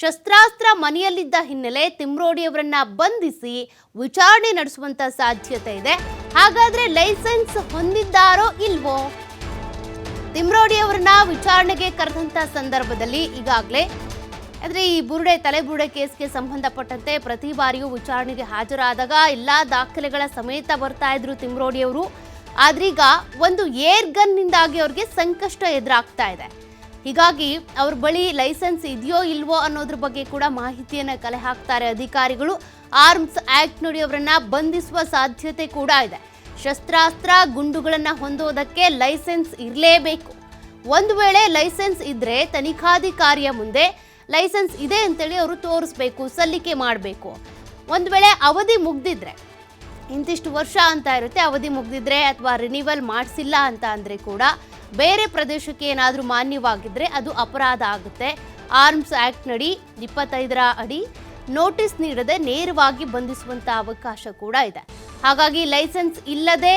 ಶಸ್ತ್ರಾಸ್ತ್ರ ಮನೆಯಲ್ಲಿದ್ದ ಹಿನ್ನೆಲೆ ತಿಮ್ರೋಡಿಯವರನ್ನ ಬಂಧಿಸಿ ವಿಚಾರಣೆ ನಡೆಸುವಂತ ಸಾಧ್ಯತೆ ಇದೆ. ಹಾಗಾದ್ರೆ ಲೈಸೆನ್ಸ್ ಹೊಂದಿದ್ದಾರೋ ಇಲ್ವೋ? ತಿಮ್ರೋಡಿಯವರನ್ನ ವಿಚಾರಣೆಗೆ ಕರೆದಂತ ಸಂದರ್ಭದಲ್ಲಿ ಈಗಾಗಲೇ ಅಂದ್ರೆ ಈ ಬುರುಡೆ ತಲೆಬುರುಡೆ ಕೇಸ್ಗೆ ಸಂಬಂಧಪಟ್ಟಂತೆ ಪ್ರತಿ ಬಾರಿಯೂ ವಿಚಾರಣೆಗೆ ಹಾಜರಾದಾಗ ಎಲ್ಲ ದಾಖಲೆಗಳ ಸಮೇತ ಬರ್ತಾ ಇದ್ರು ತಿಮ್ರೋಡಿಯವರು. ಆದ್ರೀಗ ಒಂದು ಏರ್ ಗನ್ನಿಂದಾಗಿ ಅವ್ರಿಗೆ ಸಂಕಷ್ಟ ಎದುರಾಗ್ತಾ ಇದೆ. ಹೀಗಾಗಿ ಅವ್ರ ಬಳಿ ಲೈಸೆನ್ಸ್ ಇದೆಯೋ ಇಲ್ವೋ ಅನ್ನೋದ್ರ ಬಗ್ಗೆ ಕೂಡ ಮಾಹಿತಿಯನ್ನು ಕಲೆ ಹಾಕ್ತಾರೆ ಅಧಿಕಾರಿಗಳು. ಆರ್ಮ್ಸ್ ಆಕ್ಟ್ ನೋಡಿ ಅವರನ್ನ ಬಂಧಿಸುವ ಸಾಧ್ಯತೆ ಕೂಡ ಇದೆ. ಶಸ್ತ್ರಾಸ್ತ್ರ ಗುಂಡುಗಳನ್ನು ಹೊಂದೋದಕ್ಕೆ ಲೈಸೆನ್ಸ್ ಇರಲೇಬೇಕು. ಒಂದು ವೇಳೆ ಲೈಸೆನ್ಸ್ ಇದ್ರೆ ತನಿಖಾಧಿಕಾರಿಯ ಮುಂದೆ ಲೈಸೆನ್ಸ್ ಇದೆ ಅಂತೇಳಿ ಅವರು ತೋರಿಸ್ಬೇಕು, ಸಲ್ಲಿಕೆ ಮಾಡಬೇಕು. ಒಂದು ವೇಳೆ ಅವಧಿ ಮುಗ್ದಿದ್ರೆ, ಇಂತಿಷ್ಟು ವರ್ಷ ಅಂತ ಇರುತ್ತೆ, ಅವಧಿ ಮುಗ್ದಿದ್ರೆ ಅಥವಾ ರಿನಿವಲ್ ಮಾಡಿಸಿಲ್ಲ ಅಂತ ಅಂದರೆ ಕೂಡ ಬೇರೆ ಪ್ರದೇಶಕ್ಕೆ ಏನಾದರೂ ಮಾನ್ಯವಾಗಿದ್ದರೆ ಅದು ಅಪರಾಧ ಆಗುತ್ತೆ. ಆರ್ಮ್ಸ್ ಆ್ಯಕ್ಟ್ನಡಿ ಇಪ್ಪತ್ತೈದರ ಅಡಿ ನೋಟಿಸ್ ನೀಡದೆ ನೇರವಾಗಿ ಬಂಧಿಸುವಂಥ ಅವಕಾಶ ಕೂಡ ಇದೆ. ಹಾಗಾಗಿ ಲೈಸೆನ್ಸ್ ಇಲ್ಲದೆ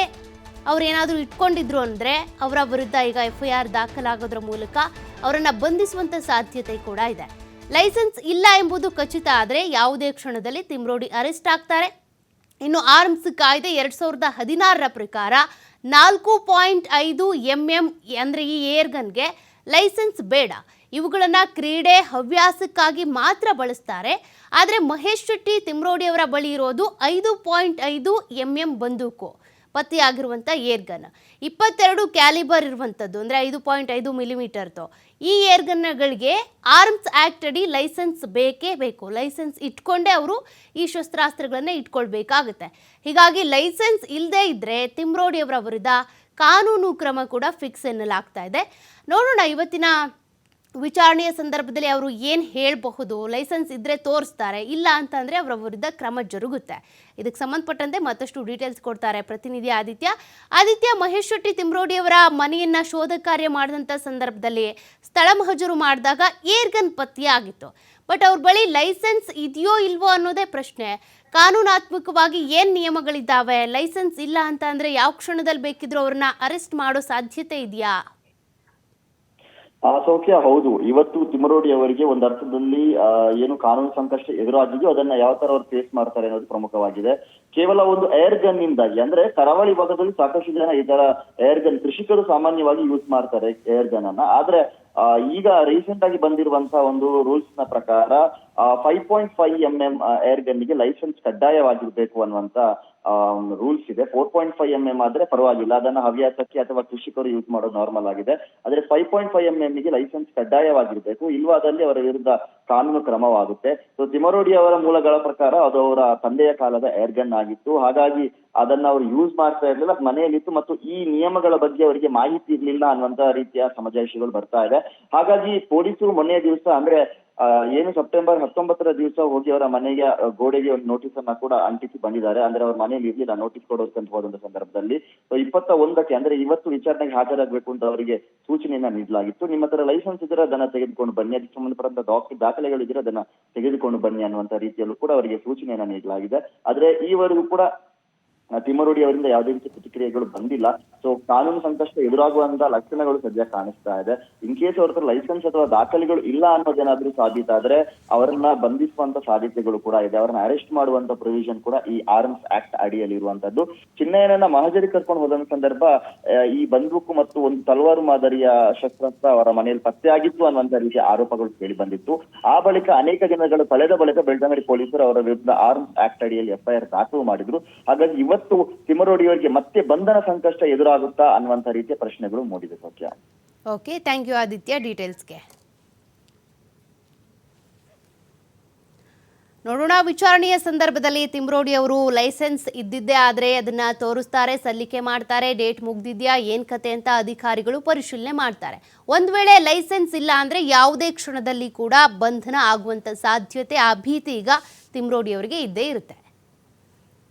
ಅವರೇನಾದರೂ ಇಟ್ಕೊಂಡಿದ್ರು ಅಂದರೆ ಅವರ ವಿರುದ್ಧ ಈಗ ಎಫ್ ಐ ಆರ್ ದಾಖಲಾಗೋದ್ರ ಮೂಲಕ ಅವರನ್ನು ಬಂಧಿಸುವಂಥ ಸಾಧ್ಯತೆ ಕೂಡ ಇದೆ. ಲೈಸೆನ್ಸ್ ಇಲ್ಲ ಎಂಬುದು ಖಚಿತ ಆದರೆ ಯಾವುದೇ ಕ್ಷಣದಲ್ಲಿ ತಿಮ್ರೋಡಿ ಅರೆಸ್ಟ್ ಆಗ್ತಾರೆ. ಇನ್ನು ಆರ್ಮ್ಸ್ ಕಾಯ್ದೆ ಎರಡು ಸಾವಿರದ ಹದಿನಾರರ ಪ್ರಕಾರ ನಾಲ್ಕು ಪಾಯಿಂಟ್ ಐದು ಎಂ ಎಂ ಅಂದರೆ ಈ ಏರ್ಗನ್ಗೆ ಲೈಸೆನ್ಸ್ ಬೇಡ. ಇವುಗಳನ್ನು ಕ್ರೀಡೆ, ಹವ್ಯಾಸಕ್ಕಾಗಿ ಮಾತ್ರ ಬಳಸ್ತಾರೆ. ಆದರೆ ಮಹೇಶ್ ಶೆಟ್ಟಿ ತಿಮ್ರೋಡಿಯವರ ಬಳಿ ಇರೋದು ಐದು ಪಾಯಿಂಟ್ ಐದು ಎಂ ಎಂ ಬಂದೂಕು. ಪತ್ತೆಯಾಗಿರುವಂಥ ಏರ್ಗನ್ ಇಪ್ಪತ್ತೆರಡು ಕ್ಯಾಲಿಬರ್ ಇರುವಂಥದ್ದು, ಅಂದರೆ ಐದು ಪಾಯಿಂಟ್ ಐದು ಮಿಲಿಮೀಟರ್ದು. ಈ ಏರ್ಗನ್ಗಳಿಗೆ ಆರ್ಮ್ಸ್ ಆ್ಯಕ್ಟ್ ಅಡಿ ಲೈಸೆನ್ಸ್ ಬೇಕೇ ಬೇಕು. ಲೈಸೆನ್ಸ್ ಇಟ್ಕೊಂಡೇ ಅವರು ಈ ಶಸ್ತ್ರಾಸ್ತ್ರಗಳನ್ನು ಇಟ್ಕೊಳ್ಬೇಕಾಗುತ್ತೆ. ಹೀಗಾಗಿ ಲೈಸೆನ್ಸ್ ಇಲ್ಲದೇ ಇದ್ದರೆ ತಿಮ್ರೋಡಿಯವರ ವಿರುದ್ಧ ಕಾನೂನು ಕ್ರಮ ಕೂಡ ಫಿಕ್ಸ್ ಎನ್ನಲಾಗ್ತಾ ಇದೆ. ನೋಡೋಣ ಇವತ್ತಿನ ವಿಚಾರಣೆಯ ಸಂದರ್ಭದಲ್ಲಿ ಅವರು ಏನು ಹೇಳಬಹುದು, ಲೈಸೆನ್ಸ್ ಇದ್ರೆ ತೋರಿಸ್ತಾರೆ, ಇಲ್ಲ ಅಂತಂದರೆ ಅವರ ವಿರುದ್ಧ ಕ್ರಮ ಜರುಗುತ್ತೆ. ಇದಕ್ಕೆ ಸಂಬಂಧಪಟ್ಟಂತೆ ಮತ್ತಷ್ಟು ಡೀಟೇಲ್ಸ್ ಕೊಡ್ತಾರೆ ಪ್ರತಿನಿಧಿ ಆದಿತ್ಯ. ಆದಿತ್ಯ, ಮಹೇಶ್ ಶೆಟ್ಟಿ ತಿಮ್ರೋಡಿ ಅವರ ಮನೆಯನ್ನ ಶೋಧ ಕಾರ್ಯ ಮಾಡಿದಂಥ ಸಂದರ್ಭದಲ್ಲಿ ಸ್ಥಳ ಮಹಜೂರು ಮಾಡಿದಾಗ ಏರ್ಗನ್ ಪತ್ತೆಯಾಗಿತ್ತು ಬಟ್ ಅವ್ರ ಬಳಿ ಲೈಸೆನ್ಸ್ ಇದೆಯೋ ಇಲ್ವೋ ಅನ್ನೋದೇ ಪ್ರಶ್ನೆ. ಕಾನೂನಾತ್ಮಕವಾಗಿ ಏನು ನಿಯಮಗಳಿದ್ದಾವೆ? ಲೈಸೆನ್ಸ್ ಇಲ್ಲ ಅಂತ ಅಂದ್ರೆ ಯಾವ ಕ್ಷಣದಲ್ಲಿ ಬೇಕಿದ್ರೂ ಅವ್ರನ್ನ ಅರೆಸ್ಟ್ ಮಾಡೋ ಸಾಧ್ಯತೆ ಇದೆಯಾ? ಆ ಸೌಖ್ಯ ಹೌದು. ಇವತ್ತು ತಿಮರೋಡಿ ಅವರಿಗೆ ಒಂದು ಅರ್ಥದಲ್ಲಿ ಏನು ಕಾನೂನು ಸಂಕಷ್ಟ ಎದುರಾಗಿದೆಯೋ ಅದನ್ನ ಯಾವ ತರ ಅವ್ರು ಫೇಸ್ ಮಾಡ್ತಾರೆ ಅನ್ನೋದು ಪ್ರಮುಖವಾಗಿದೆ. ಕೇವಲ ಒಂದು ಏರ್ ಗನ್ ನಿಂದಾಗಿ, ಅಂದ್ರೆ ಕರಾವಳಿ ಭಾಗದಲ್ಲಿ ಸಾಕಷ್ಟು ಜನ ಈ ತರ ಏರ್ ಗನ್ ಕೃಷಿಕರು ಸಾಮಾನ್ಯವಾಗಿ ಯೂಸ್ ಮಾಡ್ತಾರೆ ಏರ್ ಗನ್ ಅನ್ನ. ಆದ್ರೆ ಈಗ ರೀಸೆಂಟ್ ಆಗಿ ಬಂದಿರುವಂತ ಒಂದು ರೂಲ್ಸ್ನ ಪ್ರಕಾರ five point five M M air ಗನ್ನಿಗೆ licence ಕಡ್ಡಾಯವಾಗಿರ್ಬೇಕು ಅನ್ನುವಂತ ರೂಲ್ಸ್ ಇದೆ. Four point five M M ಆದ್ರೆ ಪರವಾಗಿಲ್ಲ. ಅದನ್ನ ಹವ್ಯಾಸಕ್ಕೆ ಅಥವಾ ಕೃಷಿಕರು ಯೂಸ್ ಮಾಡೋದು ನಾರ್ಮಲ್ ಆಗಿದೆ. ಆದ್ರೆ ಫೈವ್ ಪಾಯಿಂಟ್ ಫೈವ್ ಎಂ ಗೆ ಲೈಸೆನ್ಸ್ ಕಡ್ಡಾಯವಾಗಿರ್ಬೇಕು. ಇಲ್ವಾದಲ್ಲಿ ಅವರ ವಿರುದ್ಧ ಕಾನೂನು ಕ್ರಮವಾಗುತ್ತೆ. ಸೊ ತಿಮರೋಡಿ ಅವರ ಮೂಲಗಳ ಪ್ರಕಾರ ಅದು ಅವರ ತಂದೆಯ ಕಾಲದ ಏರ್ ಗನ್ ಆಗಿತ್ತು. ಹಾಗಾಗಿ ಅದನ್ನ ಅವರು ಯೂಸ್ ಮಾಡ್ತಾ ಇರಲಿಲ್ಲ. ಮನೆಯಲ್ಲಿತ್ತು ಮತ್ತು ಈ ನಿಯಮಗಳ ಬಗ್ಗೆ ಅವರಿಗೆ ಮಾಹಿತಿ ಇರ್ಲಿಲ್ಲ ಅನ್ನುವಂತ ರೀತಿಯ ಸಮಜಾಯಿಷಿಗಳು ಬರ್ತಾ ಇದೆ. ಹಾಗಾಗಿ ಪೊಲೀಸರು ಮೊನ್ನೆ ದಿವಸ ಅಂದ್ರೆ ಏನು ಸೆಪ್ಟೆಂಬರ್ ಹತ್ತೊಂಬತ್ತರ ದಿವಸ ಹೋಗಿ ಅವರ ಮನೆಗೆ ಗೋಡೆಗೆ ಒಂದು ನೋಟಿಸ್ ಅನ್ನ ಕೂಡ ಅಂಟಿಸಿ ಬಂದಿದ್ದಾರೆ. ಅಂದ್ರೆ ಅವ್ರ ಮನೆಯಲ್ಲಿ ಇರ್ಲಿಲ್ಲ ನೋಟಿಸ್ ಕೊಡೋದಕ್ಕಂತ ಹೋದಂತ ಸಂದರ್ಭದಲ್ಲಿ. ಸೊ ಇಪ್ಪತ್ತ ಒಂದಕ್ಕೆ ಅಂದ್ರೆ ಇವತ್ತು ವಿಚಾರಣೆಗೆ ಹಾಜರಾಗಬೇಕು ಅಂತ ಅವರಿಗೆ ಸೂಚನೆಯನ್ನ ನೀಡಲಾಗಿತ್ತು. ನಿಮ್ಮ ಹತ್ರ ಲೈಸೆನ್ಸ್ ಇದ್ರೆ ಅದನ್ನ ತೆಗೆದುಕೊಂಡು ಬನ್ನಿ. ಅದಕ್ಕೆ ಸಂಬಂಧಪಟ್ಟಂತ ಡಾಕ್ಟರ್ ದಾಖಲೆಗಳಿದ್ರೆ ಅದನ್ನ ತೆಗೆದುಕೊಂಡು ಬನ್ನಿ ಅನ್ನುವಂತ ರೀತಿಯಲ್ಲೂ ಕೂಡ ಅವರಿಗೆ ಸೂಚನೆಯನ್ನ ನೀಡಲಾಗಿದೆ. ಆದ್ರೆ ಈವರೆಗೂ ಕೂಡ ತಿಮ್ಮರೂಡಿ ತಿಮ್ಮರೋಡಿ ಅವರಿಂದ ಯಾವುದೇ ರೀತಿ ಪ್ರತಿಕ್ರಿಯೆಗಳು ಬಂದಿಲ್ಲ. ಸೊ ಕಾನೂನು ಸಂಕಷ್ಟ ಎದುರಾಗುವಂತ ಲಕ್ಷಣಗಳು ಸದ್ಯ ಕಾಣಿಸ್ತಾ ಇದೆ. ಇನ್ ಕೇಸ್ ಅವ್ರ ಲೈಸೆನ್ಸ್ ಅಥವಾ ದಾಖಲೆಗಳು ಇಲ್ಲ ಅನ್ನೋದೇನಾದ್ರೂ ಸಾಬೀತಾದ್ರೆ ಅವರನ್ನ ಬಂಧಿಸುವಂತ ಸಾಧ್ಯತೆಗಳು ಕೂಡ ಇದೆ. ಅವರನ್ನ ಅರೆಸ್ಟ್ ಮಾಡುವಂತ ಪ್ರೊವಿಷನ್ ಕೂಡ ಈ ಆರ್ಮ್ಸ್ ಆಕ್ಟ್ ಅಡಿಯಲ್ಲಿ ಇರುವಂತದ್ದು. ಚಿನ್ನಯ್ಯನನ್ನ ಮಹಜರಿ ಕರ್ಕೊಂಡು ಹೋದಂತ ಸಂದರ್ಭ ಈ ಬಂದೂಕು ಮತ್ತು ಒಂದು ತಲವಾರು ಮಾದರಿಯ ಶಸ್ತ್ರಾಸ್ತ್ರ ಅವರ ಮನೆಯಲ್ಲಿ ಪತ್ತೆಯಾಗಿತ್ತು ಅನ್ನುವಂತ ರೀತಿಯ ಆರೋಪಗಳು ಕೇಳಿ ಬಂದಿತ್ತು. ಆ ಬಳಿಕ ಅನೇಕ ದಿನಗಳು ಕಳೆದ ಬಳಿಕ ಬೆಳ್ತಂಗಡಿ ಪೊಲೀಸರು ಅವರ ವಿರುದ್ಧ ಆರ್ಮ್ಸ್ ಆಕ್ಟ್ ಅಡಿಯಲ್ಲಿ ಎಫ್ಐಆರ್ ದಾಖಲು ಮಾಡಿದ್ರು. ಹಾಗಾಗಿ ಇವತ್ತು ತಿಮರೋಡಿಯವರಿಗೆ ಮತ್ತೆ ಬಂಧನ ಸಂಕಷ್ಟ ಎದುರಾಗುತ್ತಾ ಅನ್ನುವಂತ ರೀತಿಯ ಪ್ರಶ್ನೆಗಳು ಮೂಡಿದೆ ಸೌಖ್ಯ ಓಕೆ ಥ್ಯಾಂಕ್ ಯು ಆದಿತ್ಯ ಡೀಟೇಲ್ಸ್ಗೆ ನೋಡೋಣ, ವಿಚಾರಣೆಯ ಸಂದರ್ಭದಲ್ಲಿ ತಿಮ್ರೋಡಿ ಅವರು ಲೈಸೆನ್ಸ್ ಇದ್ದಿದ್ದೇ ಆದರೆ ಅದನ್ನ ತೋರಿಸ್ತಾರೆ, ಸಲ್ಲಿಕೆ ಮಾಡ್ತಾರೆ, ಡೇಟ್ ಮುಗ್ದಿದ್ಯಾ, ಏನ್ ಕತೆ ಅಂತ ಅಧಿಕಾರಿಗಳು ಪರಿಶೀಲನೆ ಮಾಡ್ತಾರೆ. ಒಂದ್ ವೇಳೆ ಲೈಸೆನ್ಸ್ ಇಲ್ಲ ಅಂದ್ರೆ ಯಾವುದೇ ಕ್ಷಣದಲ್ಲಿ ಕೂಡ ಬಂಧನ ಆಗುವಂತ ಸಾಧ್ಯತೆ, ಆ ಭೀತಿ ಈಗ ತಿಮ್ರೋಡಿ ಅವರಿಗೆ ಇದ್ದೇ ಇರುತ್ತೆ.